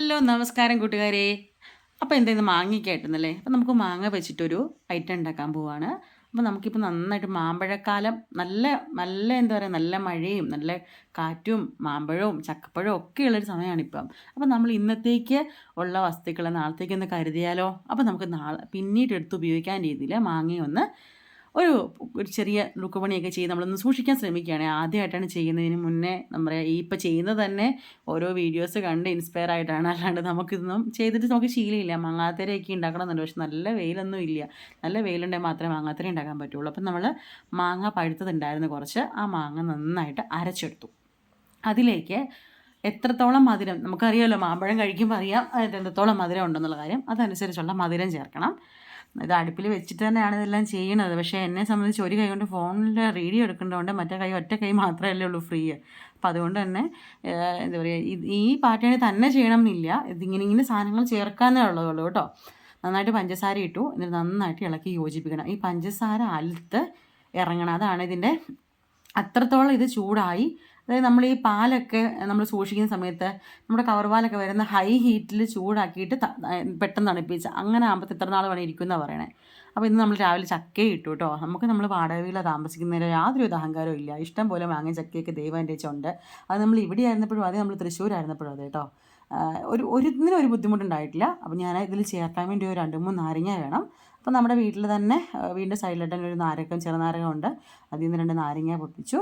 Hello നമസ്കാരം കൂട്ടുകാരെ. അപ്പോൾ എന്തായിരുന്നു മാങ്ങയ്ക്കായിട്ടുന്നല്ലേ അപ്പോൾ നമുക്ക് മാങ്ങ വെച്ചിട്ടൊരു ഐറ്റം ഉണ്ടാക്കാൻ പോവാണ്. അപ്പോൾ നമുക്കിപ്പോൾ നന്നായിട്ട് മാമ്പഴക്കാലം നല്ല നല്ല എന്താ പറയുക നല്ല മഴയും നല്ല കാറ്റും മാമ്പഴവും ചക്കപ്പഴവും ഒക്കെ ഉള്ളൊരു സമയമാണിപ്പം അപ്പോൾ നമ്മൾ ഇന്നത്തേക്ക് ഉള്ള വസ്തുക്കൾ നാളത്തേക്ക് ഒന്ന് കരുതിയാലോ? അപ്പോൾ നമുക്ക് നാളെ പിന്നീട് എടുത്ത് ഉപയോഗിക്കാൻ രീതിയിൽ മാങ്ങയൊന്ന് ഒരു ഒരു ചെറിയ ലുക്ക് പണിയൊക്കെ ചെയ്ത് നമ്മളൊന്ന് സൂക്ഷിക്കാൻ ശ്രമിക്കുകയാണ്. ആദ്യമായിട്ടാണ് ചെയ്യുന്നതിന് മുന്നേ നമ്മൾ ഈ ഇപ്പോൾ ചെയ്യുന്നത് തന്നെ ഓരോ വീഡിയോസ് കണ്ട് ഇൻസ്പയർ ആയിട്ടാണ്. അല്ലാണ്ട് നമുക്കിതൊന്നും ചെയ്തിട്ട് നമുക്ക് ശീലമില്ല. മാങ്ങാത്തരയൊക്കെ ഉണ്ടാക്കണമെന്നുണ്ട്. പക്ഷെ നല്ല വെയിലൊന്നും ഇല്ല. നല്ല വെയിലുണ്ടെങ്കിൽ മാത്രമേ മാങ്ങാത്തര ഉണ്ടാക്കാൻ പറ്റുള്ളൂ. അപ്പം നമ്മൾ മാങ്ങ പഴുത്തതുണ്ടായിരുന്നു കുറച്ച്. ആ മാങ്ങ നന്നായിട്ട് അരച്ചെടുത്തു. അതിലേക്ക് എത്രത്തോളം മധുരം നമുക്കറിയാമല്ലോ മാമ്പഴം കഴിക്കുമ്പോൾ അറിയാം എത്രത്തോളം മധുരം ഉണ്ടെന്നുള്ള കാര്യം. അതനുസരിച്ചുള്ള മധുരം ചേർക്കണം. ഇത് അടുപ്പിൽ വെച്ചിട്ട് തന്നെയാണ് ഇതെല്ലാം ചെയ്യണത്. പക്ഷേ എന്നെ സംബന്ധിച്ച് ഒരു കൈ കൊണ്ട് ഫോണിൽ റീഡിയോ എടുക്കേണ്ടതുകൊണ്ട് മറ്റേ കൈ ഒറ്റ കൈ മാത്രമല്ലേ ഉള്ളൂ ഫ്രീ. അപ്പോൾ അതുകൊണ്ട് തന്നെ എന്താ പറയുക ഈ പാറ്റേണിൽ തന്നെ ചെയ്യണം എന്നില്ല. ഇതിങ്ങനെ ഇങ്ങനെ സാധനങ്ങൾ ചേർക്കാനേ ഉള്ളൂ കേട്ടോ. നന്നായിട്ട് പഞ്ചസാര ഇട്ടു. എന്നിട്ട് നന്നായിട്ട് ഇളക്കി യോജിപ്പിക്കണം. ഈ പഞ്ചസാര അലുത്ത് ഇറങ്ങണം. അതാണ് ഇതിന്റെ അത്രത്തോളം ഇത് ചൂടായി അതായത് നമ്മൾ ഈ പാലൊക്കെ നമ്മൾ സൂക്ഷിക്കുന്ന സമയത്ത് നമ്മുടെ കവർ പാലൊക്കെ വരുന്ന ഹൈ ഹീറ്റിൽ ചൂടാക്കിയിട്ട് പെട്ടെന്ന് തണുപ്പിച്ച്. അങ്ങനെ ആകുമ്പോൾ എത്ര നാൾ വേണം ഇരിക്കുമെന്നാണ് പറയണേ. അപ്പോൾ ഇന്ന് നമ്മൾ രാവിലെ ചക്കയും ഇട്ടു കേട്ടോ നമുക്ക് നമ്മൾ വാടകയിലാണ് താമസിക്കുന്നതിന് യാതൊരു അഹങ്കാരവും ഇല്ല. ഇഷ്ടം പോലെ മാങ്ങ ചക്കയൊക്കെ ദൈവം എന്റെ ഉണ്ട് അത് നമ്മൾ ഇവിടെ ആയിരുന്നപ്പോഴും അതേ നമ്മൾ തൃശ്ശൂരായിരുന്നപ്പോഴും അതെ കേട്ടോ ഒരു ഒരു ഒരു ബുദ്ധിമുട്ടുണ്ടായിട്ടില്ല. അപ്പോൾ ഞാൻ ഇതിൽ ചേർക്കാൻ വേണ്ടി ഒരു രണ്ട് മൂന്ന് നാരങ്ങ വേണം. അപ്പോൾ നമ്മുടെ വീട്ടിൽ തന്നെ വീടിന്റെ സൈഡിലായിട്ട് തന്നെ ഒരു നാരകം ചെറുനാരകം ഉണ്ട്. അതിൽ നിന്ന് രണ്ട് നാരങ്ങ പൊട്ടിച്ചു.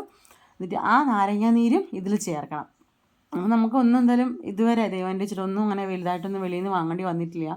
എന്നിട്ട് ആ നാരങ്ങ നീരും ഇതിൽ ചേർക്കണം. നമുക്ക് ഒന്നും എന്തായാലും ഇതുവരെ ദൈവം വെച്ചിട്ടൊന്നും അങ്ങനെ വലുതായിട്ടൊന്നും വെളിയിൽ നിന്ന് വാങ്ങേണ്ടി വന്നിട്ടില്ല.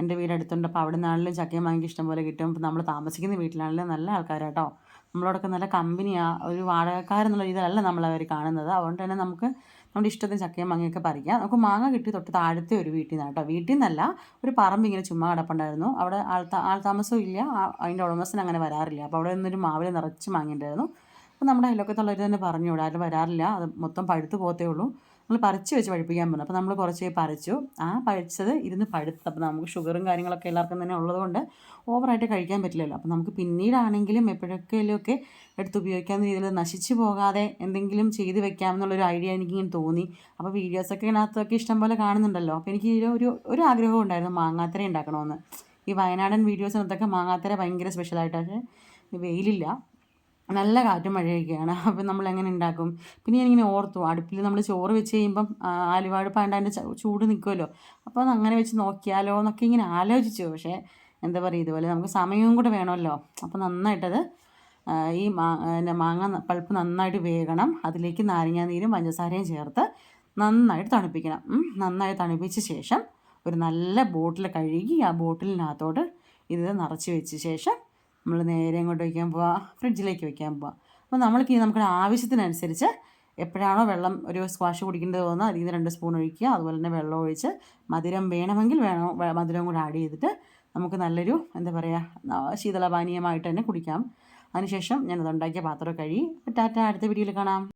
എന്റെ വീട് അടുത്തുണ്ട്. അപ്പോൾ അവിടെ നിന്നാണെങ്കിലും ചക്കയും വാങ്ങി ഇഷ്ടം പോലെ കിട്ടും. നമ്മൾ താമസിക്കുന്ന വീട്ടിലാണെങ്കിലും നല്ല ആൾക്കാരാട്ടോ നമ്മളോടൊക്കെ നല്ല കമ്പനിയാണ് ഒരു വാടകക്കാരെന്നുള്ള രീതിയിലല്ല നമ്മളവർ കാണുന്നത്. അതുകൊണ്ട് തന്നെ നമുക്ക് നമ്മുടെ ഇഷ്ടത്തിന് ചക്കയും മാങ്ങയൊക്കെ പറിക്കാം. നമുക്ക് മാങ്ങ കിട്ടി തൊട്ട് താഴത്തെ ഒരു വീട്ടിൽ നിന്നാണ് കേട്ടോ വീട്ടിൽ നിന്നല്ല ഒരു പറമ്പ് ഇങ്ങനെ ചുമ്മാ കിടപ്പുണ്ടായിരുന്നു. അവിടെ ആൾ ആൾ താമസവും ഇല്ല. അതിന്റെ ഉടമസ്ഥൻ അങ്ങനെ വരാറില്ല. അപ്പോൾ അവിടെ നിന്നൊരു മാവിൽ നിറച്ച് മാങ്ങിയിട്ടുണ്ടായിരുന്നു അപ്പോൾ നമ്മുടെ അയലൊക്കത്തുള്ളവർ തന്നെ പറഞ്ഞു ആരും വരാറില്ല. അത് മൊത്തം പഴുത്ത് പോകത്തേ ഉള്ളൂ. നമ്മൾ പറിച്ച് വെച്ച് പഴുപ്പിക്കാൻ പറഞ്ഞു. അപ്പോൾ നമ്മൾ കുറച്ച് പറിച്ചു. ആ പഴിച്ചത് ഇരുന്ന് പഴുത്ത്. അപ്പോൾ നമുക്ക് ഷുഗറും കാര്യങ്ങളൊക്കെ എല്ലാവർക്കും തന്നെ ഉള്ളതുകൊണ്ട് ഓവറായിട്ട് കഴിക്കാൻ പറ്റില്ലല്ലോ. അപ്പോൾ നമുക്ക് പിന്നീടാണെങ്കിലും എപ്പോഴൊക്കെയൊക്കെ എടുത്ത് ഉപയോഗിക്കാൻ രീതിയിൽ നശിച്ചു പോകാതെ എന്തെങ്കിലും ചെയ്ത് വെക്കാമെന്നുള്ളൊരു ഐഡിയ എനിക്കിങ്ങനെ തോന്നി. അപ്പോൾ വീഡിയോസൊക്കെ ഇതിനകത്തൊക്കെ ഇഷ്ടംപോലെ കാണുന്നുണ്ടല്ലോ. അപ്പോൾ എനിക്ക് ഒരു ഒരു ആഗ്രഹം ഉണ്ടായിരുന്നു മാങ്ങാത്തര ഉണ്ടാക്കണമെന്ന്. ഈ വയനാടൻ വീഡിയോസിനകത്തൊക്കെ മാങ്ങാത്തര ഭയങ്കര സ്പെഷ്യലായിട്ടൊക്കെ വെയിലില്ല. നല്ല കാറ്റും മഴയൊക്കെയാണ്. അപ്പം നമ്മൾ എങ്ങനെ ഉണ്ടാക്കും പിന്നെ ഞാനിങ്ങനെ ഓർത്തു അടുപ്പിൽ നമ്മൾ ചോറ് വെച്ച് കഴിയുമ്പം ആലുവാട് അതിന്റെ ചൂട് നിൽക്കുമല്ലോ അപ്പോൾ അങ്ങനെ വെച്ച് നോക്കിയാലോ എന്നൊക്കെ ഇങ്ങനെ ആലോചിച്ചു. പക്ഷേ എന്താ പറയുക ഇതുപോലെ നമുക്ക് സമയവും കൂടെ വേണമല്ലോ. അപ്പോൾ നന്നായിട്ടത് ഈ മാ മാങ്ങ പൾപ്പ് നന്നായിട്ട് വേകണം. അതിലേക്ക് നാരങ്ങാനീരും പഞ്ചസാരയും ചേർത്ത് നന്നായിട്ട് തണുപ്പിക്കണം. നന്നായി തണുപ്പിച്ച ശേഷം ഒരു നല്ല ബോട്ടിൽ കഴുകി ആ ബോട്ടിലിനകത്തോട്ട് ഇത് നിറച്ച് വെച്ച ശേഷം നമ്മൾ നേരെ എങ്ങോട്ട് വയ്ക്കാൻ പോവാ. ഫ്രിഡ്ജിലേക്ക് വയ്ക്കാൻ പോവാ. അപ്പോൾ നമ്മൾക്ക് നമ്മുടെ ആവശ്യത്തിനനുസരിച്ച് എപ്പോഴാണോ വെള്ളം ഒരു സ്ക്വാഷ് കുടിക്കേണ്ടത് തോന്നുന്നത് അതിൽ നിന്ന് രണ്ട് സ്പൂൺ ഒഴിക്കുക. അതുപോലെ തന്നെ വെള്ളം ഒഴിച്ച് മധുരം വേണമെങ്കിൽ വേണം മധുരം കൂടെ ആഡ് ചെയ്തിട്ട് നമുക്ക് നല്ലൊരു എന്താ പറയുക ശീതളപാനീയമായിട്ട് തന്നെ കുടിക്കാം. അതിനുശേഷം ഞാനത് ഉണ്ടാക്കിയ പാത്രം കഴുകി. ടാറ്റ അടുത്ത വീഡിയോയിൽ കാണാം.